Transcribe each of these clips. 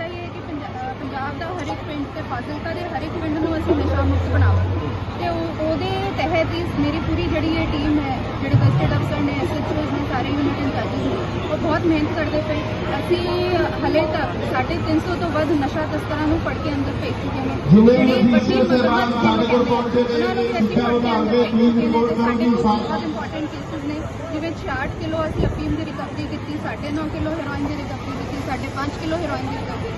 ਹੈ ਕਿ ਪੰਜਾ- ਪੰਜਾਬ ਦਾ ਹਰ ਇੱਕ ਪਿੰਡ ਤੇ ਫਾਜ਼ਿਲਕਾ ਦੇ ਹਰ ਇੱਕ ਪਿੰਡ ਨੂੰ ਅਸੀਂ ਨਸ਼ਾ ਮੁਕਤ ਬਣਾਵਾਂਗੇ। ਤੇ ਉਹ- ਉਹਦੇ ਤਹਿਤ ਹੀ ਮੇਰੀ ਪੂਰੀ ਜਿਹੜੀ ਇਹ ਟੀਮ ਹੈ ਜਿਹੜੇ ਕਸਟਡ ਅਫਸਰ ਨੇ ਐਸਐਚਓਜ਼ ਨੇ ਸਾਰੇ ਯੂਨਿਟ ਇੰਚਾਰਜਸ ਨੇ ਉਹ ਬਹੁਤ ਮਿਹਨਤ ਕਰਦੇ ਪਏ। ਅਸੀਂ ਹਲੇ ਤੱਕ 350 ਤੋਂ ਵੱਧ ਨਸ਼ਾ ਤਸਕਰਾਂ ਨੂੰ ਫੜ ਕੇ ਅੰਦਰ ਭੇਜ ਚੁੱਕੇ ਨੇ ਜਿੰਨੇ ਵੀ ਜਿਹੜੀ ਵੱਡੀ ਮਦਦ ਸਾਡੇ ਕੋਲ ਪਹੁੰਚੇ ਨੇ, ਉਹਨਾਂ ਅਸੀਂ ਸਿੱਖਿਆ ਵਿਭਾਗ ਦੇ ਰਿਪੋਰਟ ਕਰਨ ਦੀ ਇੰਪੋਰਟੈਂਟ ਕੇਸਿਸ ਨੇ। ਜਿਵੇਂ 66 ਕਿਲੋ ਅਸੀਂ ਅਫੀਮ ਦੀ ਰਿਕਵਰੀ ਕੀਤੀ 9.5 ਕਿਲੋ ਹੈਰੋਇਨ ਦੀ ਰਿਕਵਰੀ ਕੀਤੀ 5.5 ਕਿਲੋ ਹੈਰੋਇਨ ਦੀ ਰਿਕਵਰੀ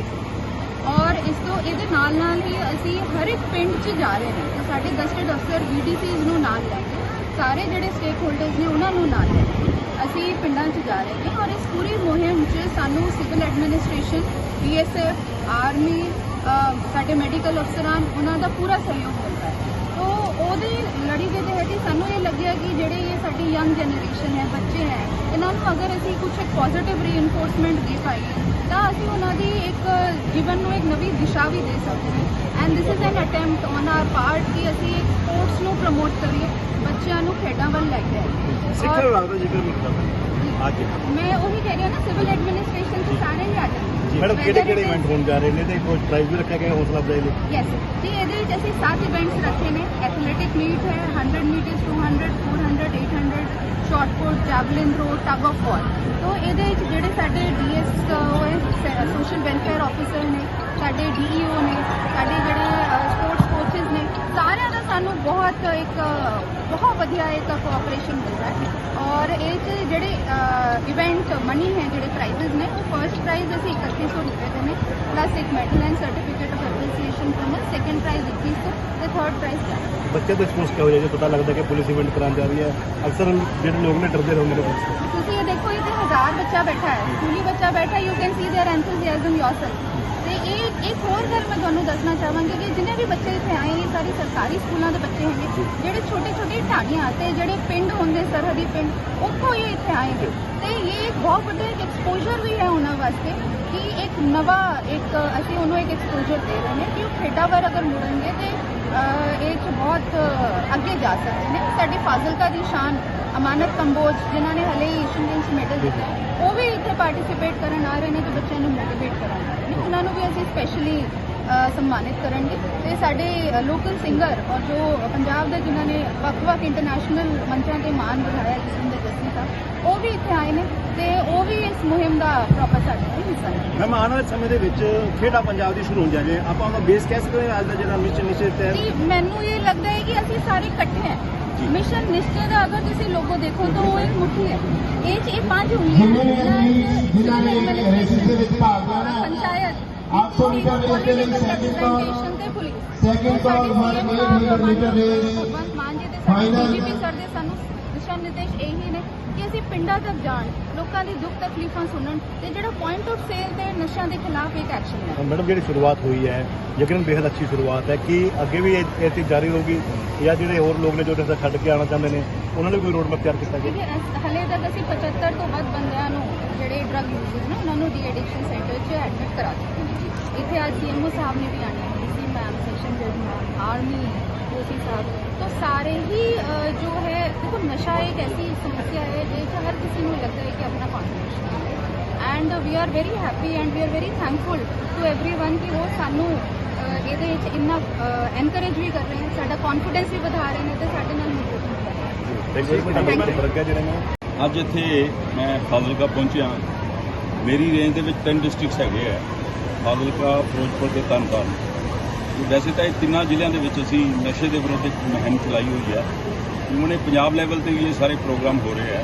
ਔਰ ਇਸ ਤੋਂ ਇਹਦੇ ਨਾਲ ਨਾਲ ਹੀ ਅਸੀਂ ਹਰ ਇੱਕ ਪਿੰਡ 'ਚ ਜਾ ਰਹੇ ਨੇ। ਤੇ ਸਾਡੇ ਗਸਟਡ ਅਫਸਰ ਬੀਡੀਸੀਜ਼ ਨੂੰ ਨਾਲ ਲੈ ਕੇ, ਸਾਰੇ ਜਿਹੜੇ ਸਟੇਕ ਹੋਲਡਰਸ ਨੇ ਉਹਨਾਂ ਨੂੰ ਨਾਲ ਲੈ ਕੇ ਅਸੀਂ ਪਿੰਡਾਂ 'ਚ ਜਾ ਰਹੇ ਹਾਂ। ਔਰ ਇਸ ਪੂਰੀ ਮੁਹਿੰਮ 'ਚ ਸਾਨੂੰ ਸਿਵਲ ਐਡਮਿਨਿਸਟ੍ਰੇਸ਼ਨ ਬੀਐਸਐਫ ਆਰਮੀ ਸਾਡੇ ਮੈਡੀਕਲ ਅਫਸਰਾਂ ਉਹਨਾਂ ਦਾ ਪੂਰਾ ਸਹਿਯੋਗ ਮਿਲਦਾ ਉਹਦੀ ਲੜੀ ਦੇ ਤਹਿਤ ਹੀ ਸਾਨੂੰ ਇਹ ਲੱਗਿਆ ਕਿ ਜਿਹੜੇ ਇਹ ਸਾਡੀ ਯੰਗ ਜਨਰੇਸ਼ਨ ਹੈ ਬੱਚੇ ਹੈ ਇਹਨਾਂ ਨੂੰ ਅਗਰ ਅਸੀਂ ਕੁਝ ਇੱਕ ਪੋਜ਼ਿਟਿਵ ਰੀਇਨਫੋਰਸਮੈਂਟ ਦੇ ਪਾਈਏ ਤਾਂ ਅਸੀਂ ਉਹਨਾਂ ਦੀ ਇੱਕ ਜੀਵਨ ਨੂੰ ਇੱਕ ਨਵੀਂ ਦਿਸ਼ਾ ਵੀ ਦੇ ਸਕਦੇ ਹਾਂ। And this is an attempt on our part ਕਿ ਅਸੀਂ ਸਪੋਰਟਸ ਨੂੰ ਪ੍ਰਮੋਟ ਕਰੀਏ ਬੱਚਿਆਂ ਨੂੰ ਖੇਡਾਂ ਵੱਲ ਲੈ ਕੇ ਆਈਏ। ਜ਼ਿਕਰ ਮੈਂ ਉਹੀ ਕਹਿ ਰਹੀ ਹਾਂ ਨਾ ਸਿਵਲ ਐਡਮਿਨਿਸਟ੍ਰੇਸ਼ਨ ਤੋਂ ਸਾਰੇ ਹੀ ਆ ਜਾਂਦੇ। ਮੈਡਮ ਕਿਹੜੇ ਕਿਹੜੇ ਇਵੈਂਟ ਹੋਣ ਜਾ ਰਹੇ ਨੇ ਤੇ ਕੋਈ ਪ੍ਰਾਈਜ਼ ਵੀ ਰੱਖਿਆ ਗਿਆ ਹੌਸਲਾ ਅਫਜ਼ਾਈ ਲਈ? ਯੈਸ ਜੀ ਇਹਦੇ ਵਿੱਚ ਅਸੀਂ ਸੱਤ ਇਵੈਂਟਸ ਰੱਖੇ ਨੇ। ਐਥਲੈਟਿਕ ਮੀਟ ਹੈ 100 metres 200 400 800 shot put javelin throw tug of war ਤੋਂ ਇਹਦੇ ਵਿੱਚ ਜਿਹੜੇ ਸਾਡੇ ਡੀਐਸ ਹੋਏ ਸੋਸ਼ਲ ਵੈਲਫੇਅਰ ਆਫੀਸਰ ਨੇ ਸਾਡੇ ਡੀਈਓ ਨੇ ਸਾਡੇ ਜਿਹੜੇ ਸਪੋਰਟਸ ਕੋਚਸ ਨੇ ਸਾਰਿਆਂ ਸਾਨੂੰ ਬਹੁਤ ਇੱਕ ਬਹੁਤ ਵਧੀਆ ਇੱਕ ਕੋਆਪਰੇਸ਼ਨ ਮਿਲ ਰਿਹਾ ਹੈ ਔਰ ਇਹ 'ਚ ਜਿਹੜੇ ਇਵੈਂਟ ਮਨੀ ਹੈ ਜਿਹੜੇ ਪ੍ਰਾਈਜ਼ਸ ਨੇ ਉਹ ਫਰਸਟ ਪ੍ਰਾਈਜ਼ ਅਸੀਂ 3100 ਰੁਪਏ ਦੇ ਨੇ ਪਲੱਸ ਇੱਕ medal and certificate of appreciation from second prize 2100 ਤੇ ਥਰਡ ਪ੍ਰਾਈਜ਼ ਬੱਚੇ ਤੋਂ ਐਕਸਪੋਜ਼ ਕਿਹੋ ਜਿਹਾ ਜੇ ਪਤਾ ਲੱਗਦਾ ਕਿ ਪੁਲਿਸ ਇਵੈਂਟ ਕਰਾਉਣ ਜਾ ਰਹੀ ਹੈ ਅਕਸਰ ਜਿਹੜੇ ਲੋਕ ਨੇ ਡਰਦੇ ਰਹਿੰਦੇ ਨੇ ਪੁਲਿਸ ਤੋਂ ਤੁਸੀਂ ਇਹ ਦੇਖੋ ਇੱਥੇ ਹਜ਼ਾਰ ਬੱਚਾ ਬੈਠਾ ਹੈ ਸਕੂਲੀ ਬੱਚਾ ਬੈਠਾ you can see there enthusiasm yourself ਤੇ ਇਹ ਇੱਕ ਹੋਰ ਗੱਲ ਮੈਂ ਤੁਹਾਨੂੰ ਦੱਸਣਾ ਚਾਹਾਂਗੀ ਕਿ ਜਿੰਨੇ ਵੀ ਬੱਚੇ ਇੱਥੇ ਆਏ ਨੇ ਸਾਰੇ ਸਰਕਾਰੀ ਸਕੂਲਾਂ ਦੇ ਬੱਚੇ ਹੈਗੇ ਜਿਹੜੇ ਛੋਟੇ ਛੋਟੇ ਢਾਣੀਆਂ ਤੇ ਜਿਹੜੇ ਪਿੰਡ ਹੁੰਦੇ ਸਰਹੱਦੀ ਪਿੰਡ ਉੱਥੋਂ ਹੀ ਇੱਥੇ ਆਏ ਨੇ। ਤੇ ਇਹ ਇੱਕ ਬਹੁਤ ਵੱਡਾ ਇੱਕ ਐਕਸਪੋਜ਼ਰ ਵੀ ਹੈ ਉਹਨਾਂ ਵਾਸਤੇ ਕਿ ਇੱਕ ਨਵਾਂ ਇੱਕ ਅਸੀਂ ਉਹਨੂੰ ਇੱਕ ਐਕਸਪੋਜ਼ਰ ਦੇ ਰਹੇ ਨੇ ਕਿ ਉਹ ਖੇਡਾਂ ਵੱਲ ਅਗਰ ਮੁੜਨਗੇ ਤੇ ਇਹ 'ਚ ਬਹੁਤ ਅੱਗੇ ਜਾ ਸਕਦੇ ਨੇ। ਸਾਡੀ ਫਾਜ਼ਿਲਕਾ ਦੀ ਸ਼ਾਨ ਅਮਾਨਤ ਕੰਬੋਜ ਜਿਨ੍ਹਾਂ ਨੇ ਹਲੇ ਹੀ ਏਸ਼ੀਅਨ ਗੇਮਸ ਮੈਡਲ ਜਿੱਤੇ ਉਹ ਵੀ ਇੱਥੇ ਪਾਰਟਿਸਿਪੇਟ ਕਰਨ ਆ ਰਹੇ ਨੇ ਤੇ ਬੱਚਿਆਂ ਨੂੰ ਮੋਟੀਵੇਟ ਨੇ। ਉਹਨਾਂ ਨੂੰ ਵੀ ਅਸੀਂ ਸਪੈਸ਼ਲੀ ਸਨਮਾਨਿਤ ਕਰਾਂਗੇ ਤੇ ਸਾਡੇ ਲੋਕਲ ਸਿੰਗਰ ਔਰ ਜੋ ਪੰਜਾਬ ਦੇ ਜਿਨ੍ਹਾਂ ਨੇ ਵੱਖ-ਵੱਖ ਇੰਟਰਨੈਸ਼ਨਲ ਮੰਚਾਂ ਤੇ ਮਾਣ ਵਧਾਇਆ ਜਸਵਿੰਦਰ ਜੱਸੀ ਸਾਹਿਬ ਉਹ ਵੀ ਇੱਥੇ ਆਏ ਨੇ ਤੇ ਉਹ ਵੀ ਇਸ ਮੁਹਿੰਮ ਦਾ ਪ੍ਰੋਪਰ ਸਾਡੇ ਨਾਲ ਹਿੱਸਾ ਨੇ। ਮੈਮ ਆਉਣ ਵਾਲੇ ਸਮੇਂ ਦੇ ਵਿੱਚ ਖੇਡਾਂ ਪੰਜਾਬ ਦੀ ਸ਼ੁਰੂ ਹੋਣ ਜਾ ਰਹੀਆਂ ਆਪਾਂ ਉਹਦਾ ਬੇਸ ਕਹਿ ਸਕਦੇ ਹਾਂ ਅੱਜ ਦਾ ਜਿਹੜਾ ਮਿਸ਼ਨ ਨਿਸ਼ਚਿਤ ਹੈ ਮੈਨੂੰ ਇਹ ਲੱਗਦਾ ਹੈ ਕਿ ਅਸੀਂ ਸਾਰੇ ਇਕੱਠੇ ਹਾਂ। ਨਿਸ਼ਚੈ ਦਾ ਅਗਰ ਤੁਸੀਂ ਲੋਗੋ ਦੇਖੋ ਤਾਂ ਉਹ ਇੱਕ ਮੁੱਠੀ ਹੈ। ਇਹ ਚ ਇਹ ਪੰਜ ਉਂਗਲੀਆਂ ਜਿਨ੍ਹਾਂ ਨੇ ਪੰਚਾਇਤ 800 ਮੀਟਰ ਰੇਸ ਦੇ ਲਈ second call, ਤੇ police. second call for 800 metre race, Bhagwant Mann ji ਦੇ Final ਸਾਡੇ ਡੀਜੀਪੀ ਸਰ ਦੇ ਸਾਨੂੰ ਦਿਸ਼ਾ ਨਿਰਦੇਸ਼ ਇਹੀ ਨੇ ਕਿ ਅਸੀਂ ਪਿੰਡਾਂ ਤੱਕ ਜਾਣ ਲੋਕਾਂ ਦੀ ਦੁੱਖ ਤਕਲੀਫਾਂ ਸੁਣਨ ਤੇ ਜਿਹੜਾ ਪੁਆਇੰਟ ਆਫ ਸੇਲ ਤੇ ਨਸ਼ਿਆਂ ਦੇ ਖਿਲਾਫ ਇੱਕ ਐਕਸ਼ਨ ਹੈ। ਮੈਡਮ ਜਿਹੜੀ ਸ਼ੁਰੂਆਤ ਹੋਈ ਹੈ ਯਕੀਨਨ ਬੇहद ਅੱਛੀ ਸ਼ੁਰੂਆਤ ਹੈ ਕਿ ਅੱਗੇ ਵੀ ਇਹ ਤੇ ਜਾਰੀ ਰਹੂਗੀ ਜਾਂ ਜਿਹੜੇ ਹੋਰ ਲੋਕ ਨੇ ਜੋ ਨਸ਼ਾ ਛੱਡ ਕੇ ਆਉਣਾ ਚਾਹੁੰਦੇ ਨੇ ਉਹਨਾਂ ਲਈ ਕੋਈ ਰੋਡ ਮੈਪ ਤਿਆਰ ਕੀਤਾ ਗਿਆ ਹਲੇ ਤੱਕ ਅਸੀਂ 75 ਤੋਂ ਵੱਧ ਬੰਦਿਆਂ ਨੂੰ ਜਿਹੜੇ ਡਰੱਗ ਯੂਜ਼ਰ ਨੇ ਉਹਨਾਂ ਨੂੰ ਡੀ ਐਡਿਕਸ਼ਨ ਸੈਂਟਰ 'ਚ ਐਡਮਿਟ ਕਰਾ ਚੁੱਕੇ ਨੇ ਜੀ। ਇੱਥੇ ਅੱਜ ਸੀਐਮਓ ਸਾਹਿਬ ਨੇ ਵੀ ਆਣੇ ਡੀਸੀ ਮੈਮ ਸੈਸ਼ਨ ਜੱਜ ਮੈਮ ਆਰਮੀ ਓਸੀ ਸਾਹਿਬ। ਤੋਂ ਸਾਰੇ ਹੀ ਜੋ ਹੈ ਦੇਖੋ ਨਸ਼ਾ ਇੱਕ ਐਸੀ ਸਮੱਸਿਆ ਹੈ है जो हर किसी को लगता है कि अपना contribution and we are very happy and we are very thankful to everyone कि वो ਸਾਨੂੰ ਅ, ਇਹਦੇ ਵਿੱਚ ਇੰਨਾ ਐਨਕਰੇਜ ਵੀ ਕਰ ਰਹੇ ਨੇ ਸਾਡਾ ਕੌਨਫੀਡੈਂਸ ਵੀ ਵਧਾ ਰਹੇ ਨੇ ਤੇ ਸਾਡੇ ਨਾਲ ਮੋਟੀਵੇਟ ਵੀ ਕਰ ਰਹੇ ਨੇ ਥੈਂਕ ਯੂ ਮੈਡਮ ਵਰਗਾ ਜਿਹੜੇ ਨੇ ਅੱਜ ਇੱਥੇ ਮੈਂ ਫਾਜ਼ਿਲਕਾ ਪਹੁੰਚਿਆ ਮੇਰੀ ਰੇਂਜ ਦੇ ਵਿੱਚ ਤਿੰਨ ਡਿਸਟ੍ਰਿਕਟਸ ਹੈਗੇ ਆ ਫਾਜ਼ਿਲਕਾ ਫਿਰੋਜ਼ਪੁਰ ਤੇ ਤਰਨਤਾਰਨ ਵੈਸੇ ਤਾਂ ਇਹ ਤਿੰਨਾਂ ਜ਼ਿਲ੍ਹਿਆਂ ਦੇ ਵਿੱਚ ਅਸੀਂ ਨਸ਼ੇ ਦੇ ਵਿਰੁੱਧ ਇੱਕ ਮੁਹਿੰਮ ਚਲਾਈ ਹੋਈ ਹੈ ਉਹਨੇ ਪੰਜਾਬ ਲੈਵਲ ਤੇ ਵੀ ਇਹ ਸਾਰੇ ਪ੍ਰੋਗਰਾਮ ਹੋ ਰਹੇ ਆ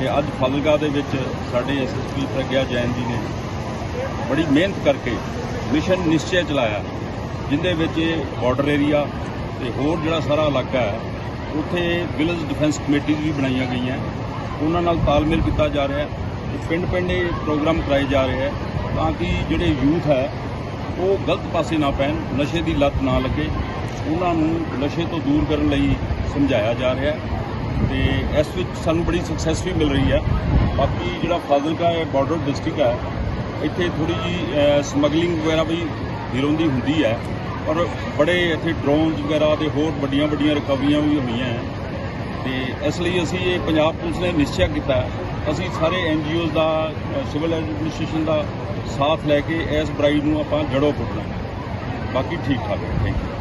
ਤੇ ਅੱਜ ਫਾਜ਼ਿਲਕਾ ਦੇ ਵਿੱਚ ਸਾਡੇ ਐਸਐਸਪੀ ਪ੍ਰਗਿਆ ਜੈਨ ਜੀ ਨੇ ਬੜੀ ਮਿਹਨਤ ਕਰਕੇ ਮਿਸ਼ਨ ਨਿਸ਼ਚੈ ਚਲਾਇਆ, ਜਿੰਦੇ ਵਿੱਚ ਇਹ ਬਾਰਡਰ ਏਰੀਆ ਤੇ ਹੋਰ ਜਿਹੜਾ ਸਾਰਾ ਇਲਾਕਾ ਹੈ, ਉੱਥੇ ਵਿਲੇਜ ਡਿਫੈਂਸ ਕਮੇਟੀਜ਼ ਵੀ ਬਣਾਈਆਂ ਗਈਆਂ। ਉਹਨਾਂ ਨਾਲ ਤਾਲਮੇਲ ਕੀਤਾ ਜਾ ਰਿਹਾ ਹੈ ਪਿੰਡ ਪਿੰਡ ਇਹ ਪ੍ਰੋਗਰਾਮ ਕਰਾਏ ਜਾ ਰਹੇ ਹੈ, ਤਾਂ ਕਿ ਜਿਹੜੇ ਯੂਥ ਹੈ, ਉਹ ਗਲਤ ਪਾਸੇ ਨਾ ਪੈਣ, ਨਸ਼ੇ ਦੀ ਲੱਤ ਨਾ ਲੱਗੇ। ਉਹਨਾਂ ਨੂੰ ਨਸ਼ੇ ਤੋਂ ਦੂਰ ਕਰਨ ਲਈ ਸਮਝਾਇਆ ਜਾ ਰਿਹਾ ਹੈ। ਤੇ ਇਸ ਵਿੱਚ ਸਾਨੂੰ ਬੜੀ ਸਕਸੈਸ ਵੀ ਮਿਲ ਰਹੀ ਹੈ। ਬਾਕੀ ਜਿਹੜਾ ਫਾਜ਼ਿਲਕਾ ਹੈ ਬਾਰਡਰ ਡਿਸਟ੍ਰਿਕਟ ਹੈ, ਇੱਥੇ ਥੋੜੀ ਜੀ ਸਮਗਲਿੰਗ ਵਗੈਰਾ ਵੀ ਹੀਰੋਂ ਦੀ ਹੁੰਦੀ ਹੈ। ਔਰ ਬੜੇ ਇੱਥੇ ਡਰੋਨਸ ਵਗੈਰਾ ਤੇ ਹੋਰ ਵੱਡੀਆਂ ਵੱਡੀਆਂ ਰਿਕਵਰੀਆਂ ਵੀ ਹੋਈਆਂ ਹੈ। ਤੇ ਇਸ ਲਈ ਅਸੀਂ ਇਹ ਪੰਜਾਬ ਪੁਲਿਸ ਨੇ ਨਿਸ਼ਚੈ ਕੀਤਾ ਅਸੀਂ ਸਾਰੇ ਐਨਜੀਓਜ਼ ਦਾ ਸਿਵਲ ਐਡਮਿਨਿਸਟ੍ਰੇਸ਼ਨ ਦਾ ਸਾਥ ਲੈ ਕੇ ਇਸ ਬੁਰਾਈ ਨੂੰ ਆਪਾਂ ਜੜੋਂ ਪੁੱਟਣਾ ਬਾਕੀ ਠੀਕ ਠਾਕ ਹੈ। Thank you